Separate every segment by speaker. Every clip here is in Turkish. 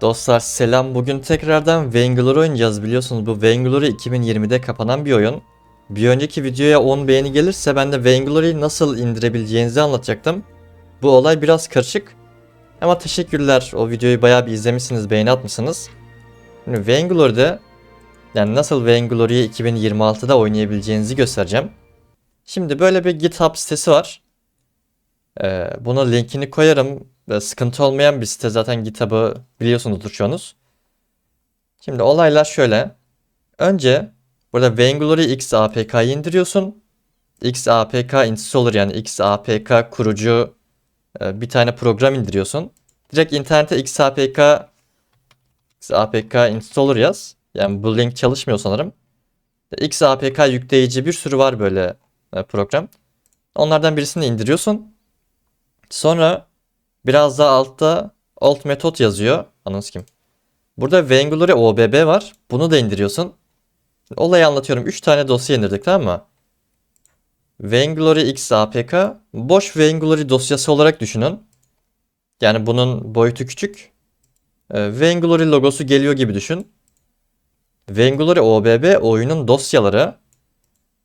Speaker 1: Dostlar selam. Bugün tekrardan Vainglory oynayacağız biliyorsunuz. Bu Vainglory 2020'de kapanan bir oyun. Bir önceki videoya 10 beğeni gelirse ben de Vainglory'yi nasıl indirebileceğinizi anlatacaktım. Bu olay biraz karışık. Ama teşekkürler. O videoyu bayağı bir izlemişsiniz, beğeni atmışsınız. Şimdi Vainglory'de yani nasıl Vainglory'yi 2026'da oynayabileceğinizi göstereceğim. Şimdi böyle bir GitHub sitesi var. Ee, buna linkini koyarım. Sıkıntı olmayan bir site zaten GitHub'ı biliyorsunuzdur çoğunuz. Şimdi olaylar şöyle. Önce burada Vainglory X APK'yı indiriyorsun. X APK installer yani X APK kurucu e, bir tane program indiriyorsun. Direkt internete X APK X APK installer yaz. Yani bu link çalışmıyor sanırım. X APK yükleyici bir sürü var böyle e, program. Onlardan birisini indiriyorsun. Sonra biraz daha altta alt metot yazıyor. Anladınız kim? Burada Vainglory OBB var. Bunu da indiriyorsun. Olayı anlatıyorum. 3 tane dosya indirdik tamam mı? Vainglory X APK boş Vainglory dosyası olarak düşünün. Yani bunun boyutu küçük. Ee, Vainglory logosu geliyor gibi düşün. Vainglory OBB oyunun dosyaları.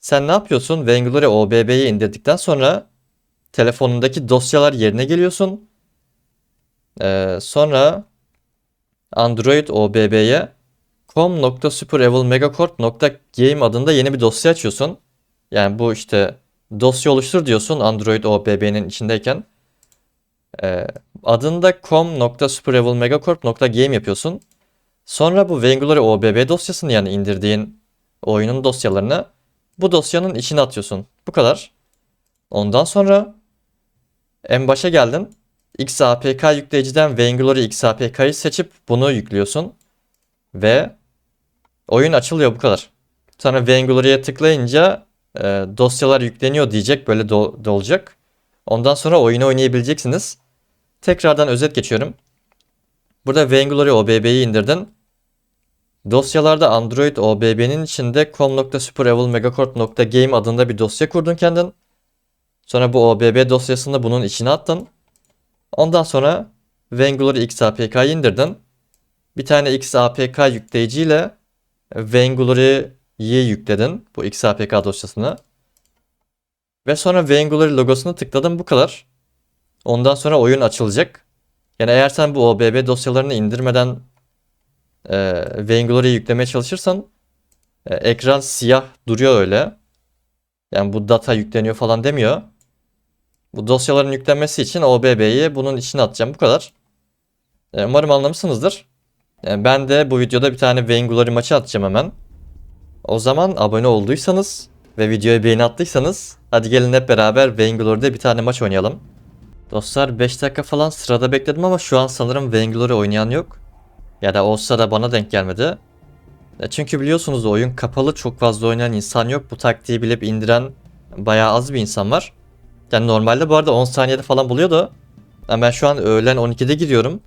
Speaker 1: Sen ne yapıyorsun? Vainglory OBB'yi indirdikten sonra telefonundaki dosyalar yerine geliyorsun. Ee, sonra Android OBB'ye com.superevilmegacorp.game adında yeni bir dosya açıyorsun. Yani bu işte dosya oluştur diyorsun Android OBB'nin içindeyken. Ee, adında com.superevilmegacorp.game yapıyorsun. Sonra bu Vainglory OBB dosyasını yani indirdiğin oyunun dosyalarını bu dosyanın içine atıyorsun. Bu kadar. Ondan sonra en başa geldin. XAPK yükleyiciden Vainglory XAPK'yı seçip bunu yüklüyorsun. Ve oyun açılıyor bu kadar. Sonra Vainglory'e tıklayınca e, dosyalar yükleniyor diyecek böyle do- dolacak. Ondan sonra oyunu oynayabileceksiniz. Tekrardan özet geçiyorum. Burada Vainglory OBB'yi indirdin. Dosyalarda Android OBB'nin içinde com.superevilmegacorp.game adında bir dosya kurdun kendin. Sonra bu OBB dosyasını bunun içine attın. Ondan sonra Vainglory XAPK'yı indirdin. Bir tane XAPK yükleyiciyle Vainglory'yi yükledin bu XAPK dosyasını. Ve sonra Vainglory logosunu tıkladın bu kadar. Ondan sonra oyun açılacak. Yani eğer sen bu OBB dosyalarını indirmeden e, Vainglory'yi yüklemeye çalışırsan e, ekran siyah duruyor öyle. Yani bu data yükleniyor falan demiyor. Bu dosyaların yüklenmesi için OBB'yi bunun içine atacağım. Bu kadar. E, Umarım anlamışsınızdır. E, Ben de bu videoda bir tane Vainglory maçı atacağım hemen. O zaman abone olduysanız ve videoya beğeni attıysanız hadi gelin hep beraber Vainglory'de bir tane maç oynayalım. Dostlar 5 dakika falan sırada bekledim ama şu an sanırım Vainglory oynayan yok. Ya da olsa da bana denk gelmedi. Çünkü biliyorsunuz oyun kapalı çok fazla oynayan insan yok. Bu taktiği bilip indiren bayağı az bir insan var. Yani normalde bu arada 10 saniyede falan buluyordu. Yani ben şu an öğlen 12'de giriyorum.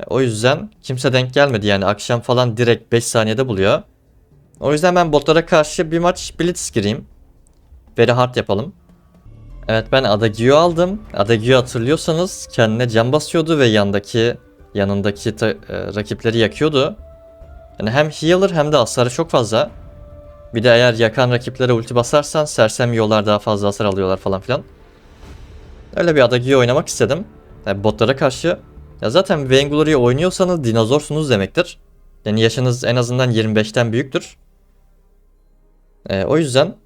Speaker 1: E, O yüzden kimse denk gelmedi yani akşam falan direkt 5 saniyede buluyor. O yüzden ben botlara karşı bir maç blitz gireyim. Very hard yapalım. Evet ben Adagio aldım. Adagio hatırlıyorsanız kendine can basıyordu ve yandaki yanındaki e, rakipleri yakıyordu. Yani hem healer hem de hasarı çok fazla. Bir de eğer yakan rakiplere ulti basarsan sersem yollar daha fazla hasar alıyorlar falan filan. Öyle bir Adagio oynamak istedim. Yani botlara karşı. Ya zaten Vainglory'yi oynuyorsanız dinozorsunuz demektir. Yani yaşınız en azından 25'ten büyüktür. Ee, o yüzden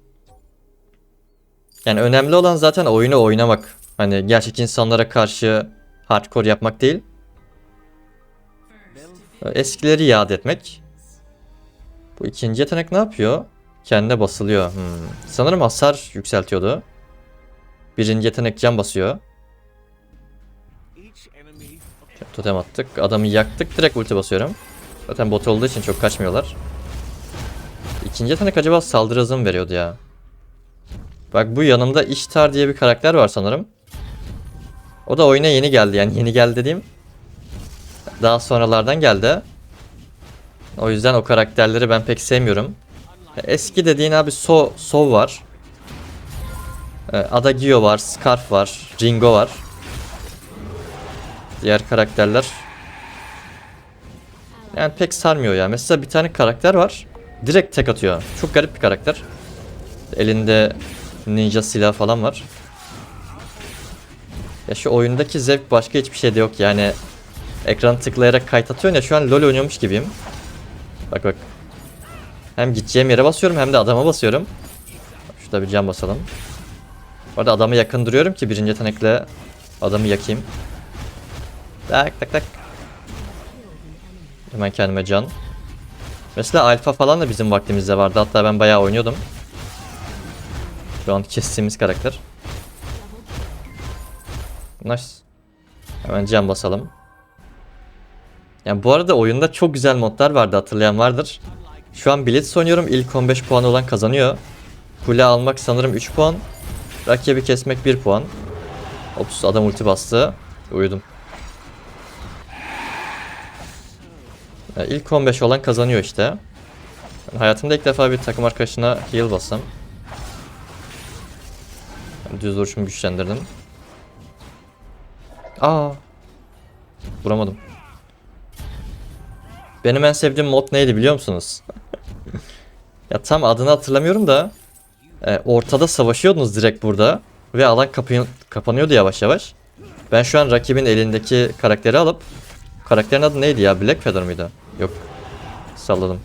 Speaker 1: yani önemli olan zaten oyunu oynamak. Hani gerçek insanlara karşı hardcore yapmak değil. Eskileri yad etmek. Bu ikinci yetenek ne yapıyor? Kendine basılıyor. Hmm. Sanırım hasar yükseltiyordu. Birinci yetenek can basıyor. Totem attık. Adamı yaktık. Direkt ulti basıyorum. Zaten bot olduğu için çok kaçmıyorlar. İkinci yetenek acaba saldırı hızı mı veriyordu ya? Bak bu yanımda İştar diye bir karakter var sanırım. O da oyuna yeni geldi. Yani yeni geldi dediğim daha sonralardan geldi. O yüzden o karakterleri ben pek sevmiyorum. Eski dediğin abi So Sov var. Ee, Adagio var, Scarf var, Ringo var. Diğer karakterler Yani pek sarmıyor ya. Mesela bir tane karakter var. Direkt tek atıyor. Çok garip bir karakter. Elinde ninja silah falan var. Ya şu oyundaki zevk başka hiçbir şeyde yok yani. Ekranı tıklayarak kayıt atıyorsun ya şu an LoL oynuyormuş gibiyim. Bak bak. Hem gideceğim yere basıyorum hem de adama basıyorum. Şurada bir cam basalım. Bu arada adamı yakın duruyorum ki birinci yetenekle adamı yakayım. Tak tak tak. Hemen kendime can. Mesela alfa falan da bizim vaktimizde vardı. Hatta ben bayağı oynuyordum. Şu an kestiğimiz karakter. Nice. Hemen can basalım. Yani bu arada oyunda çok güzel modlar vardı hatırlayan vardır. Şu an Blitz oynuyorum. İlk 15 puan olan kazanıyor. Kule almak sanırım 3 puan. Rakibi kesmek 1 puan. Ops adam ulti bastı. Uyudum. Ya ilk 15 olan kazanıyor işte. Ben hayatımda ilk defa bir takım arkadaşına heal bassam. Yani düz duruşumu güçlendirdim. Aa. Vuramadım. Benim en sevdiğim mod neydi biliyor musunuz? ya tam adını hatırlamıyorum da e, ortada savaşıyordunuz direkt burada ve alan kapı- kapanıyordu yavaş yavaş. Ben şu an rakibin elindeki karakteri alıp karakterin adı neydi ya? Black Feather mıydı? Yok. Salladım.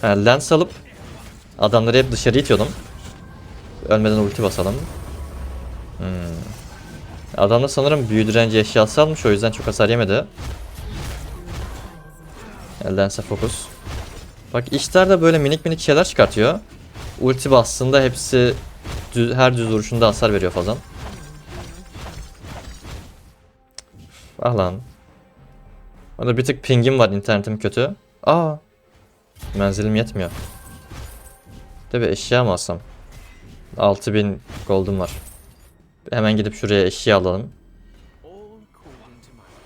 Speaker 1: Ha, lens alıp adamları hep dışarı itiyordum. Ölmeden ulti basalım. Hmm. Adamda sanırım büyü direnci eşyası almış o yüzden çok hasar yemedi. Eldense fokus. Bak işler de böyle minik minik şeyler çıkartıyor. Ulti bastığında hepsi düz, her düz vuruşunda hasar veriyor falan. Ah lan. Orada bir tık pingim var internetim kötü. Aa. Menzilim yetmiyor. Bir eşya mı alsam? 6000 gold'um var. Hemen gidip şuraya eşya alalım.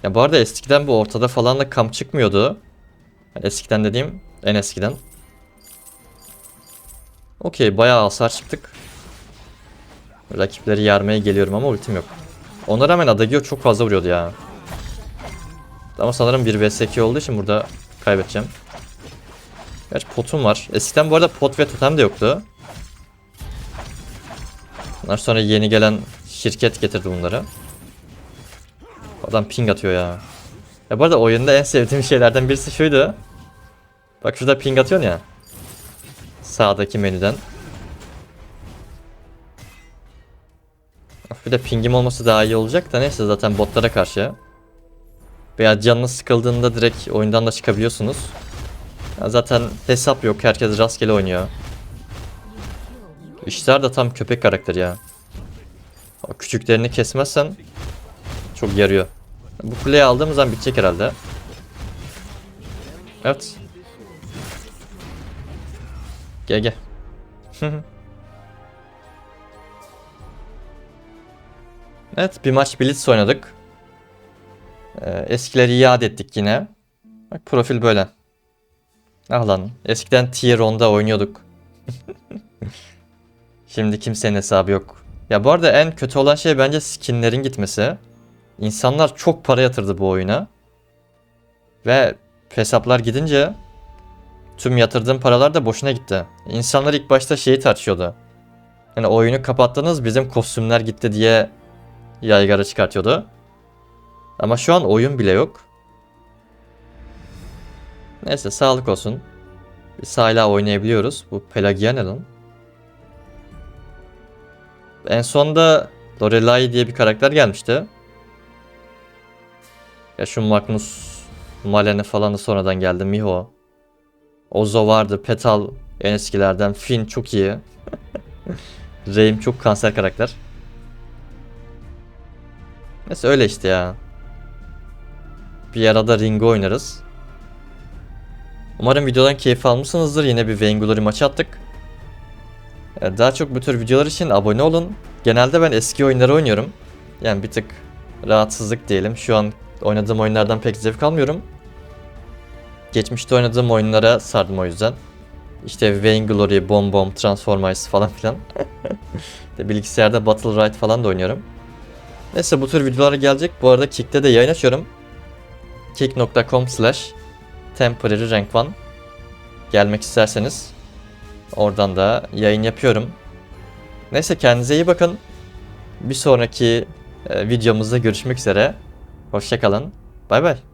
Speaker 1: Ya bu arada eskiden bu ortada falan da kamp çıkmıyordu. Yani eskiden dediğim en eskiden. Okey bayağı hasar çıktık. Rakipleri yarmaya geliyorum ama ultim yok. Ona rağmen Adagio çok fazla vuruyordu ya. Ama sanırım 1 vs 2 olduğu için burada kaybedeceğim. Gerçi potum var. Eskiden bu arada pot ve totem de yoktu. Bunlar sonra yeni gelen şirket getirdi bunları. Adam ping atıyor ya. Ya bu arada oyunda en sevdiğim şeylerden birisi şuydu. Bak şurada ping atıyorsun ya. Sağdaki menüden. Bir de pingim olması daha iyi olacak da neyse zaten botlara karşı. Veya canınız sıkıldığında direkt oyundan da çıkabiliyorsunuz. Ya zaten hesap yok herkes rastgele oynuyor. İşler de tam köpek karakteri ya. O küçüklerini kesmezsen çok yarıyor. Bu kuleyi aldığımız zaman bitecek herhalde. Evet. Gel gel. evet bir maç Blitz oynadık. Ee, eskileri iade ettik yine. Bak profil böyle. Ah lan. Eskiden tier 10'da oynuyorduk. Şimdi kimsenin hesabı yok. Ya bu arada en kötü olan şey bence skinlerin gitmesi. İnsanlar çok para yatırdı bu oyuna. Ve hesaplar gidince tüm yatırdığım paralar da boşuna gitti. İnsanlar ilk başta şeyi tartışıyordu. Yani oyunu kapattınız bizim kostümler gitti diye yaygara çıkartıyordu. Ama şu an oyun bile yok. Neyse sağlık olsun. Biz hala oynayabiliyoruz. Bu Pelagia ne lan? En sonda Lorelai diye bir karakter gelmişti. Ya şu Magnus Malene falan da sonradan geldi. Miho. Ozo vardı. Petal en eskilerden. Finn çok iyi. Reim çok kanser karakter. Neyse öyle işte ya. Bir arada Ringo oynarız. Umarım videodan keyif almışsınızdır. Yine bir Vainglory maçı attık. Ee, Daha çok bu tür videolar için abone olun. Genelde ben eski oyunları oynuyorum. Yani bir tık rahatsızlık diyelim. Şu an oynadığım oyunlardan pek zevk almıyorum. Geçmişte oynadığım oyunlara sardım o yüzden. İşte Vainglory, Bomb Bomb, Transformers falan filan. bilgisayarda Battle Royale falan da oynuyorum. Neyse bu tür videolar gelecek. Bu arada Kick'te de yayın açıyorum. kick.com slash Temporary Rank 1 gelmek isterseniz oradan da yayın yapıyorum. Neyse kendinize iyi bakın. Bir sonraki e, videomuzda görüşmek üzere. Hoşçakalın. Bay bay.